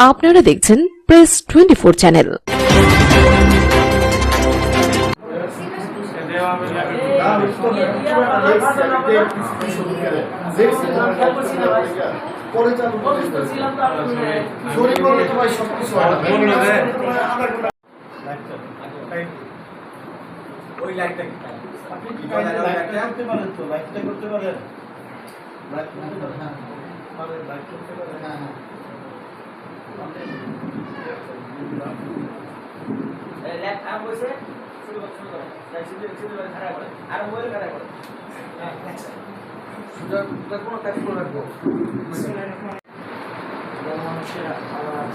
আপনারা দেখছেন press twenty four channel করতে পারেন ল্যাপ খারাপ হয়েছে শুরু শুরু করো। তাই শুধু শুধু করে খারাপ করে। আর মোবাইল খারাপ করে। কোনো কাজ করে রাখব? মানুষের আওয়াজ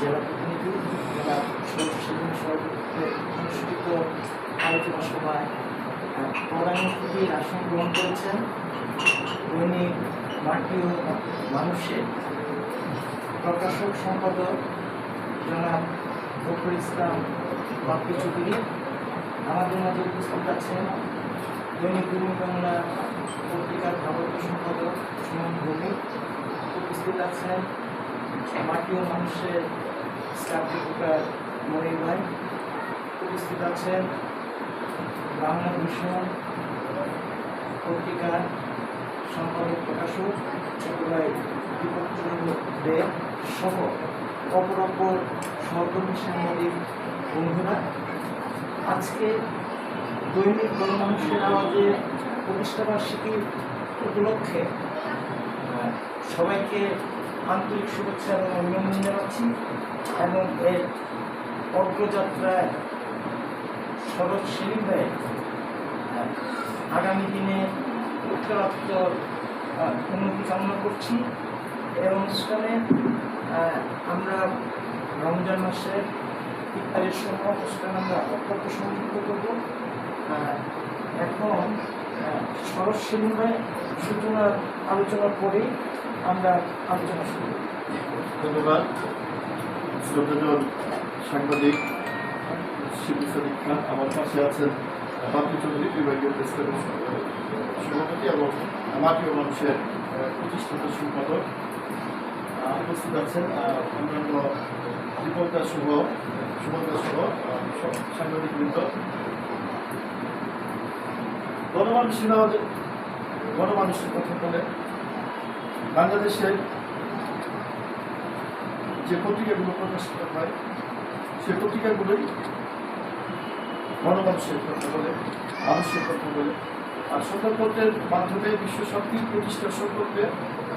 জেলা প্রতিনিধি জেলা সেদিন অনুষ্ঠিত আলোচনা সভায় আহ, আসন গ্রহণ করেছেন। দৈনিক মাটি ও মানুষের প্রকাশক, সম্পাদক, জনাব ফখরুল ইসলাম বাপ্পি চৌধুরী আমাদের মাঝে উপস্থিত আছেন। দৈনিক গুরু বাংলা পত্রিকার ভারতীয় সম্পাদক সুমন ভৌমিক উপস্থিত আছেন। মাটি ও মানুষের স্টাফ রিপোর্টার মনির ভাই উপস্থিত আছেন। বাংলা ভীষণ পত্রিকার সম্পাদক প্রকাশক দে সহ অপর অপর সহকর্মী সাংবাদিক বন্ধুরা, আজকে দৈনিক গণমানুষের আওয়াজে প্রতিষ্ঠাবার্ষিকী উপলক্ষে সবাইকে আন্তরিক শুভেচ্ছা এবং অভিনন্দন জানাচ্ছি এবং এর অগ্রযাত্রায় সড়ক সিঁড়িভাবে আগামী দিনে উত্তরাত্তর উন্নতি কামনা করছি। এই অনুষ্ঠানে আমরা রমজান মাসের ইত্যাদির সময় অনুষ্ঠান আমরা অত্যন্ত সমৃদ্ধ করব। এখন সরস সূচনার আলোচনার পরেই আমরা আলোচনা শুরু ধন্যবাদ। সাংবাদিক সদিক আমার পাশে আছেন বাপি চৌধুরী বিভাগীয় প্রেস সভাপতি এবং মাটি ও মানুষের প্রতিষ্ঠাতা সম্পাদক উপস্থিত আছেন অন্যান্য দীপঙ্কা শুভ সুমন্তা শুভ আহ, সব সাংবাদিকবৃন্দ গণমানুষের আওয়াজ গণমানুষের কথা বলে বাংলাদেশের যে পত্রিকাগুলো প্রকাশিত হয় সেই পত্রিকাগুলোই গণমানুষের কথা বলে, মানুষের কথা বলে। আর সংবাদপত্রের মাধ্যমে বিশ্ব শান্তি প্রতিষ্ঠার সম্পর্কে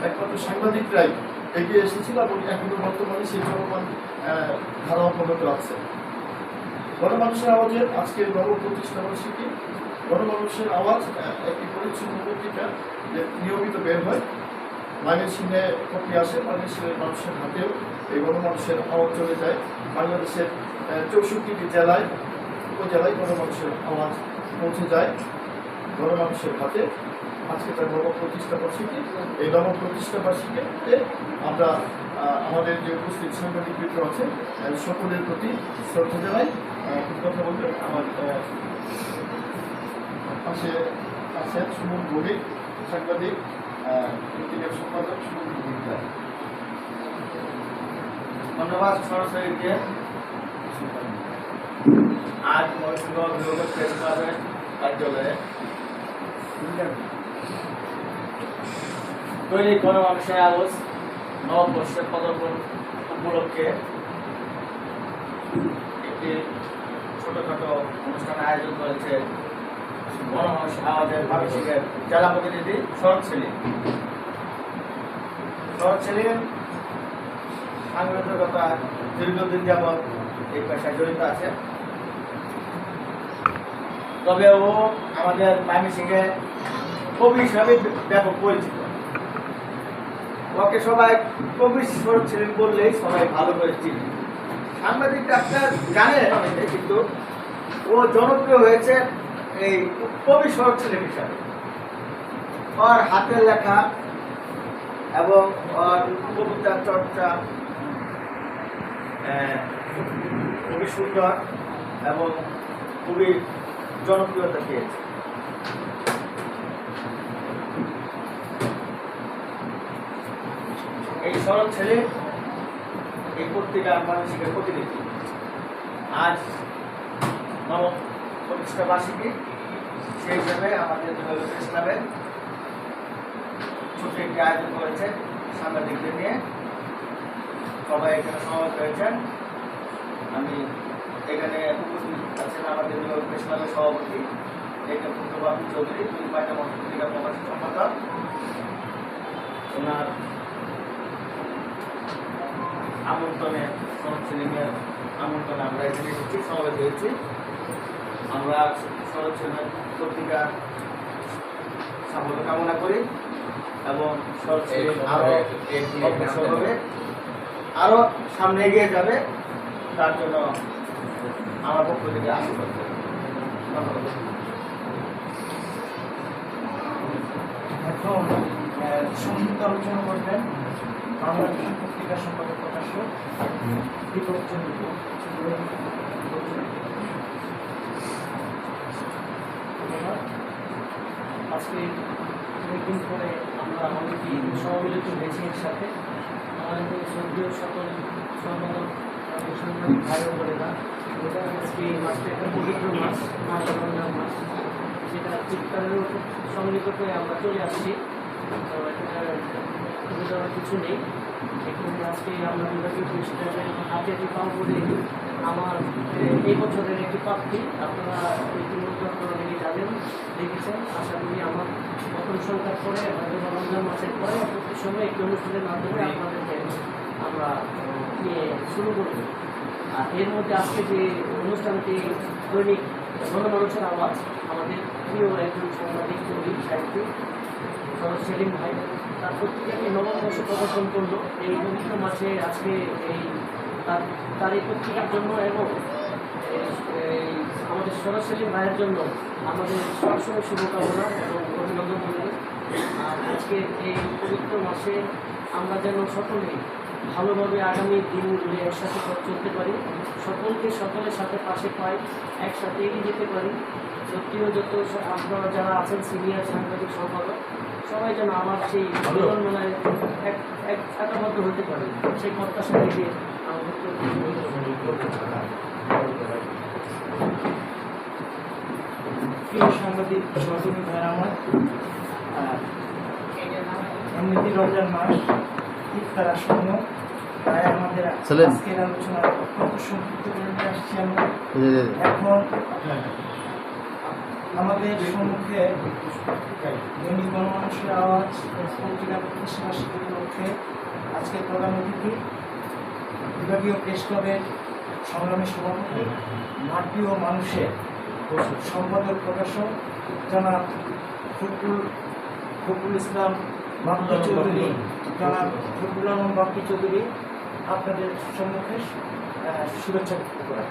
একমাত্র সাংবাদিকরাই এগিয়ে এসেছিল এবং এখনও বর্তমানে সেই চলমান ধারা অব্যাহত আছে। গণমানুষের আওয়াজের আজকের নব প্রতিষ্ঠা বার্ষিকী, গণমানুষের আওয়াজ একটি পরিচ্ছন্ন পত্রিকা যে নিয়মিত বের হয়। মাইনের সিংহে কপি আসে বাংলাদেশের মানুষের হাতেও এই গণমানুষের আওয়াজ চলে যায়। বাংলাদেশের চৌষট্টিটি জেলায় উপজেলায় গণমানুষের আওয়াজ পৌঁছে যায়। গণমানুষের হাতে আজকে তার নব প্রতিষ্ঠা বার্ষিকী। এই নব প্রতিষ্ঠা বার্ষিকীতে আমরা আমাদের যে উপস্থিত সাংবাদিক বৃন্দ আছে সকলের প্রতি শ্রদ্ধা জানাই। কথা বলতে আমার পাশে আছেন সুমন ভৌমিক সাংবাদিক পত্রিকার সম্পাদক সুমন ভৌমিক। ধন্যবাদ সরাসরিকে। আজ মহসিংহ বিভাগের প্রেস ক্লাবের কার্যালয়ে দৈনিক গণমানুষের আলোচ নববর্ষের পদার্পণ উপলক্ষে একটি ছোটখাটো অনুষ্ঠানের আয়োজন করেছে গণমানুষ আওয়াজের মানসিকের জেলা প্রতিনিধি শরৎ সেলিম শরৎ সেলিম সাংবাদিকতা দীর্ঘদিন যাবৎ এই পেশায় জড়িত আছে। তবে ও আমাদের ময়মনসিংহে কবি হিসাবে ব্যাপক পরিচিত। ওকে সবাই কবি শরৎ ছিলেন বললেই সবাই ভালো করে চিনি। সাংবাদিক ডাক্তার জানে কিন্তু ও জনপ্রিয় হয়েছে এই কবি শরৎ ছিলেন হিসাবে। ওর হাতের লেখা এবং ওর কবিতা চর্চা খুবই সুন্দর এবং খুবই জনপ্রিয়তা পেয়েছে। এই সরল ছেলে এই পত্রিকার মানসিকের প্রতিনিধি। আজ নবম প্রতিষ্ঠা বার্ষিকী, সেই হিসাবে আমাদের জন্য ইসলামের ছোট একটি আয়োজন করেছে সাংবাদিকদের নিয়ে। সবাই এখানে সমাবেত হয়েছেন। আমি এখানে উপস্থিত আছেন আমাদের ইসলামের সভাপতি এটা পুত্রবাবু চৌধুরী দুই পাঁচটা পত্রিকা প্রকাশিত সম্পাদক। ওনার আমন্ত্রণে শরৎ সেলিমের আমন্ত্রণে আমরা এখানে এসেছি সমাবেত হয়েছি। আমরা শরৎ সেলিমের পত্রিকা সাফল্য কামনা করি এবং আরও অগ্রসর হবে। আরও সামনে এগিয়ে যাবে। তার জন্য আমার পক্ষ থেকে আশীর্বাদ এখন সংক্ষিপ্ত আলোচনা করবেন। বাংলাদেশ পত্রিকা সম্পাদক ধন্যবাদ। আজকে অনেকদিন পরে আমরা অনেকেই সহমিলিত হয়েছি এর সাথে আমাদের সর্বীয় সকল সম্পাদক এটা আজকে মাসটা একটা পবিত্র মাস মাস রমজান মাস সেটা চিৎকারের সম্মিলিত করে আমরা চলে আসছি তো এখানে দেওয়ার কিছু নেই এখানে আজকে আমরা বিভাগীয় পরিষ্কারের হাতে একটি পাও করে আমার এই বছরের একটি প্রাপ্তি আপনারা ইতিমধ্যে আপনারা অনেকে জানেন দেখেছেন আশা করি আমার প্রথম সংখ্যার পরে হয়তো রমজান মাসের পরে সময় একটি অনুষ্ঠানের মাধ্যমে আপনাদেরকে আমরা শুরু করব আর এর মধ্যে আজকে যে অনুষ্ঠানটি দৈনিক গণমানুষের আওয়াজ, আমাদের প্রিয় একজন সাংবাদিক, কবি সাহিত্যিক সরোজ সেলিম ভাই, তার পত্রিকাটি নবম বর্ষ প্রকাশন করল। এই পবিত্র মাসে আজকে এই তার তার এই পত্রিকার জন্য এবং আমাদের সরোজ সেলিম ভাইয়ের জন্য আমাদের সবসময় শুভকামনা এবং অভিনন্দন আর আজকে এই পবিত্র মাসে আমরা যেন সকলেই ভালোভাবে আগামী দিনগুলি একসাথে চলতে পারি। সকলকে সকলের সাথে পাশে পাই একসাথে এগিয়ে যেতে পারি। সত্যিও যত আপনারা যারা আছেন সিনিয়র সাংবাদিক সম্পাদক সবাই যেন আমার সেই বিড়ম্বনায় এক এক একাবদ্ধ হতে পারে। সেই প্রত্যাশা থেকে প্রিয় সাংবাদিক সহযোগী ভাইয়ের আমার এমনিতে রমজান মাস। ইফতার আসন্ন তাই আমাদের আজকের আলোচনা অত্যন্ত সংক্ষিপ্ত করে নিয়ে আসছি আমরা এখন আমাদের সম্মুখে দৈনিক গণমানুষের আওয়াজ পত্রিকা প্রতিষ্ঠা উপলক্ষে আজকের প্রধান অতিথি বিভাগীয় প্রেস ক্লাবের সংগ্রামী সভাপতি মাটি ও মানুষের সম্পাদক প্রকাশক জনাব ফখরুল ফখরুল ইসলাম বাপ্পি চৌধুরী ফখরুল আলম বাপ্পি চৌধুরী আপনাদের সম্মুখে শুভেচ্ছা করা